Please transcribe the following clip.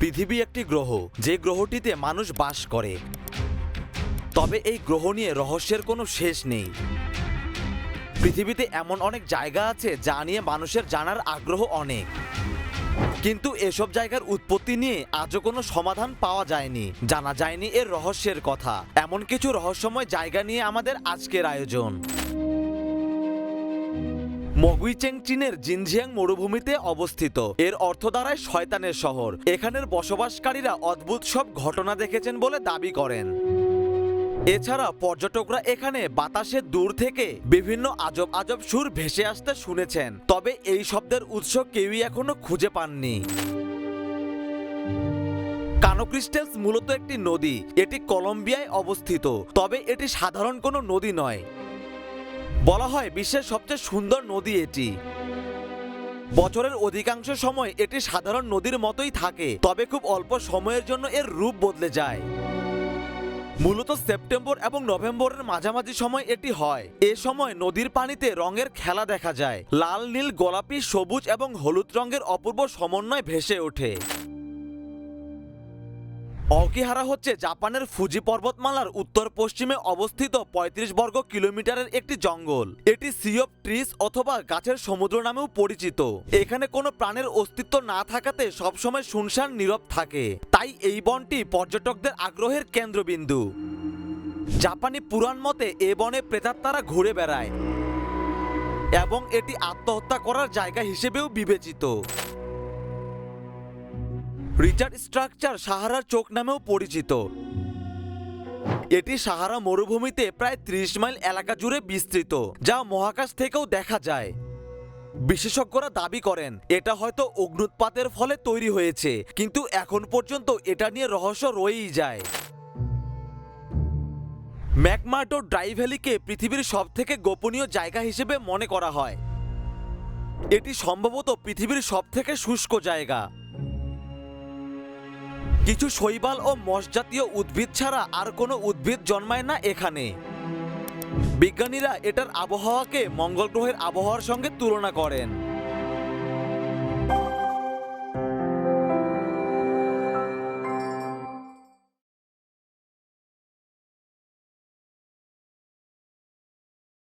পৃথিবী একটি গ্রহ, যে গ্রহটিতে মানুষ বাস করে। তবে এই গ্রহ নিয়ে রহস্যের কোনো শেষ নেই। পৃথিবীতে এমন অনেক জায়গা আছে যা নিয়ে মানুষের জানার আগ্রহ অনেক। কিন্তু এসব জায়গার উৎপত্তি নিয়ে আজও কোনো সমাধান পাওয়া যায়নি, জানা যায়নি এর রহস্যের কথা। এমন কিছু রহস্যময় জায়গা নিয়ে আমাদের আজকের আয়োজন। মগুইচেং চীনের জিনজিয়াং মরুভূমিতে অবস্থিত। এর অর্থ দ্বারায় শয়তানের শহর। এখানের বসবাসকারীরা অদ্ভুত সব ঘটনা দেখেছেন বলে দাবি করেন। এছাড়া পর্যটকরা এখানে বাতাসে দূর থেকে বিভিন্ন আজব আজব সুর ভেসে আসতে শুনেছেন। তবে এই শব্দের উৎস কেউই এখনও খুঁজে পাননি। কানো ক্রিস্টেলস মূলত একটি নদী। এটি কলম্বিয়ায় অবস্থিত। তবে এটি সাধারণ কোনো নদী নয়। বলা হয় বিশ্বের সবচেয়ে সুন্দর নদী এটি। বছরের অধিকাংশ সময় এটি সাধারণ নদীর মতোই থাকে, তবে খুব অল্প সময়ের জন্য এর রূপ বদলে যায়। মূলত সেপ্টেম্বর এবং নভেম্বরের মাঝামাঝি সময় এটি হয়। এ সময় নদীর পানিতে রঙের খেলা দেখা যায়। লাল, নীল, গোলাপি, সবুজ এবং হলুদ রঙের অপূর্ব সমন্বয় ভেসে ওঠে। অকিহারা হচ্ছে জাপানের ফুজি পর্বতমালার উত্তর পশ্চিমে অবস্থিত ৩৫ বর্গ কিলোমিটারের একটি জঙ্গল। এটি সি অফ ট্রিস অথবা গাছের সমুদ্র নামেও পরিচিত। এখানে কোনো প্রাণের অস্তিত্ব না থাকাতে সবসময় শুনশান নীরব থাকে। তাই এই বনটি পর্যটকদের আগ্রহের কেন্দ্রবিন্দু। জাপানি পুরাণ মতে এ বনে প্রেতাত্মারা ঘুরে বেড়ায় এবং এটি আত্মহত্যা করার জায়গা হিসেবেও বিবেচিত। রিচার্ড স্ট্রাকচার সাহারার চোখ নামেও পরিচিত। এটি সাহারা মরুভূমিতে প্রায় ত্রিশ মাইল এলাকা জুড়ে বিস্তৃত, যা মহাকাশ থেকেও দেখা যায়। বিশেষজ্ঞরা দাবি করেন, এটা হয়তো অগ্নুৎপাতের ফলে তৈরি হয়েছে, কিন্তু এখন পর্যন্ত এটা নিয়ে রহস্য রয়েই যায়। ম্যাকমার্টো ড্রাই ভ্যালিকে পৃথিবীর সবথেকে গোপনীয় জায়গা হিসেবে মনে করা হয়। এটি সম্ভবত পৃথিবীর সবথেকে শুষ্ক জায়গা। কিছু শৈবাল ও মশ জাতীয় উদ্ভিদ ছাড়া আর কোনো উদ্ভিদ জন্মায় না এখানে। বিজ্ঞানীরা এটার আবহাওয়াকে মঙ্গল গ্রহের আবহাওয়ার সঙ্গে তুলনা করেন।